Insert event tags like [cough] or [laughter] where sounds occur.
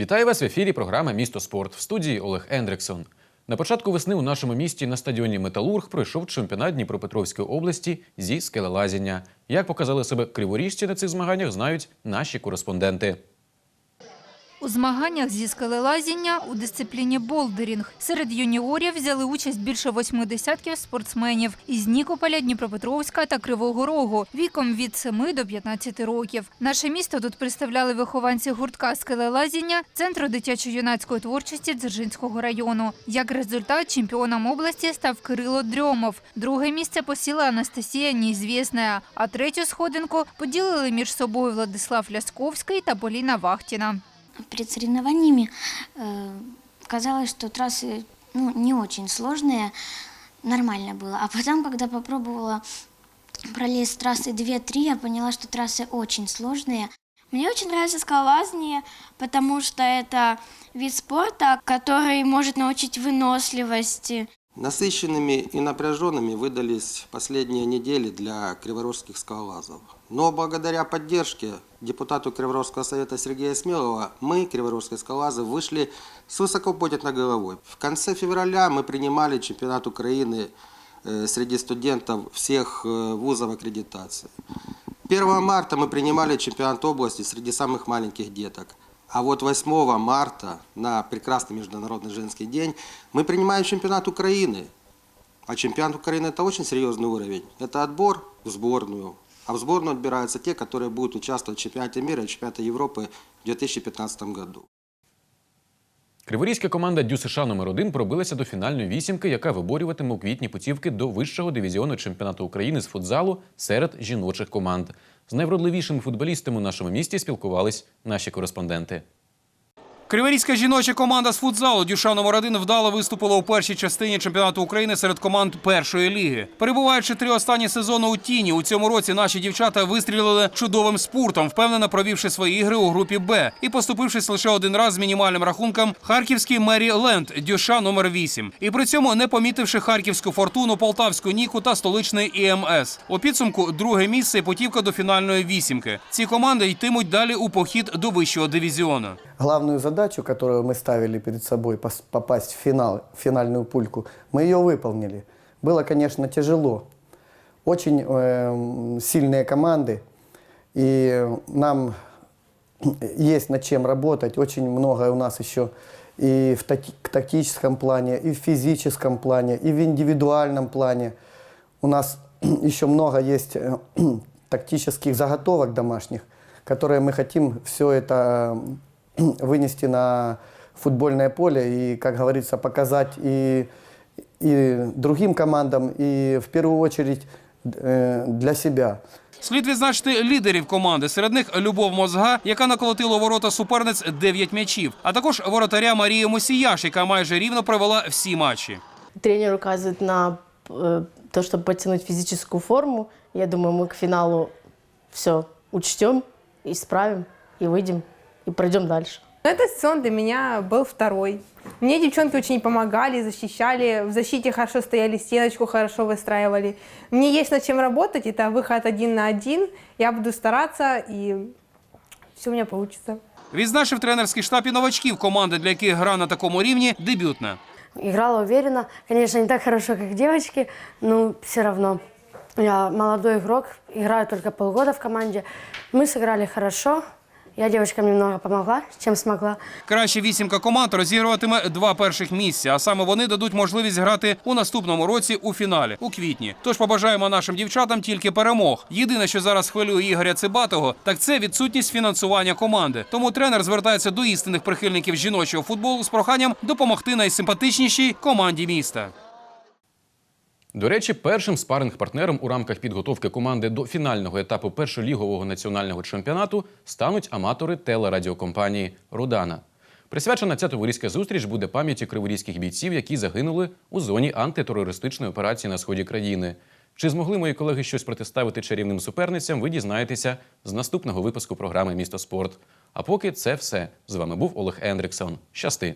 Вітаю вас в ефірі програми Місто спорт в студії Олег Ендриксон. На початку весни у нашому місті на стадіоні Металург пройшов чемпіонат Дніпропетровської області зі скелелазіння. Як показали себе криворіжці на цих змаганнях, знають наші кореспонденти. Змаганнях зі скелелазіння у дисципліні болдерінг серед юніорів взяли участь більше восьми десятків спортсменів із Нікополя, Дніпропетровська та Кривого Рогу віком від 7 до 15 років. Наше місто тут представляли вихованці гуртка скелелазіння Центру дитячо-юнацької творчості Дзержинського району. Як результат, чемпіоном області став Кирило Дрьомов. Друге місце посіла Анастасія Неізвісна, а третю сходинку поділили між собою Владислав Лясковський та Поліна Вахтіна Перед соревнованиями э, казалось, что трассы ну, не очень сложные, нормально было. А потом, когда попробовала пролезть трассы 2-3, я поняла, что трассы очень сложные. Мне очень нравится скалолазание, потому что это вид спорта, который может научить выносливости. Насыщенными и напряженными выдались последние недели для криворожских скалолазов. Но благодаря поддержке депутату Криворожского совета Сергея Смелова мы, криворожские скалолазы, вышли с высоко поднятой головой. В конце февраля мы принимали чемпионат Украины э, среди студентов всех э, вузов аккредитации. 1 марта мы принимали чемпионат области среди самых маленьких деток. А вот 8 марта, на прекрасный Международный женский день, мы принимаем чемпионат Украины. А чемпионат Украины – это очень серьезный уровень. Это отбор в сборную. А в сборную отбираются те, которые будут участвовать в чемпионате мира и чемпионате Европы в 2015 году. Криворізька команда Дю США номер 1 пробилася до фінальної вісімки, яка виборюватиме у квітні путівки до вищого дивізіону чемпіонату України з футзалу серед жіночих команд. З найвродливішими футболістами у нашому місті спілкувались наші кореспонденти. Криворізька жіноча команда з футзалу Дюша номер 1 вдало виступила у першій частині чемпіонату України серед команд першої ліги. Перебуваючи три останні сезони у тіні, у цьому році наші дівчата вистрілили чудовим спуртом, впевнено провівши свої ігри у групі Б і поступившись лише один раз з мінімальним рахунком харківський Мері Ленд Дюша номер 8 І при цьому не помітивши харківську фортуну, полтавську Ніку та столичний ІМС. У підсумку друге місце і путівка до фінальної вісімки. Ці команди йтимуть далі у похід до вищого дивізіону. Главною главную задачу, которую мы ставили перед собой, попасть в финал, в финальную пульку, мы ее выполнили. Было, конечно, тяжело. Очень эм, сильные команды, и нам есть над чем работать. Очень много у нас еще и в таки- тактическом плане, и в физическом плане, и в индивидуальном плане. У нас [clears throat] еще много есть э, [clears throat] тактических заготовок домашних, которые мы хотим все это э, вынести [clears throat] на футбольное поле и, как говорится, показать и, и другим командам, и в первую очередь э, для себя. Слід відзначити лідерів команди. Серед них Любов Мозга, яка наколотила у ворота суперниць 9 м'ячів, а також воротаря Марія Мосіяш, яка майже рівно провела всі матчі. Тренер указывает на э, то, чтобы подтянуть физическую форму. Я думаю, мы к финалу все учтем, исправим и выйдем, и пройдем дальше. Этот сезон для меня был второй. Мне девчонки очень помогали, защищали. В защите хорошо стояли, стеночку хорошо выстраивали. Мне есть над чем работать. Это выход один на один. Я буду стараться, и все у меня получится. Відзначив тренерський штаб і новачків команди, для яких гра на такому рівні дебютна. Играла уверенно. Конечно, не так хорошо, как девочки, но все равно. Я молодой игрок, играю только полгода в команде. Мы сыграли хорошо. я девочкам немного помогла, чем смогла. Краще вісімка команд розігруватиме два перших місця, а саме вони дадуть можливість грати у наступному році у фіналі у квітні. Тож побажаємо нашим дівчатам тільки перемог. Єдине, що зараз хвилює Ігоря Цибатого, так це відсутність фінансування команди. Тому тренер звертається до істинних прихильників жіночого футболу з проханням допомогти найсимпатичнішій команді міста. До речі, першим спаринг-партнером у рамках підготовки команди до фінального етапу першолігового національного чемпіонату стануть аматори телерадіокомпанії Рудана. Присвячена ця товариська зустріч буде пам'яті криворізьких бійців, які загинули у зоні антитерористичної операції на сході країни. Чи змогли мої колеги щось протиставити чарівним суперницям? Ви дізнаєтеся з наступного випуску програми Місто спорт. А поки це все. З вами був Олег Ендриксон. Щасти!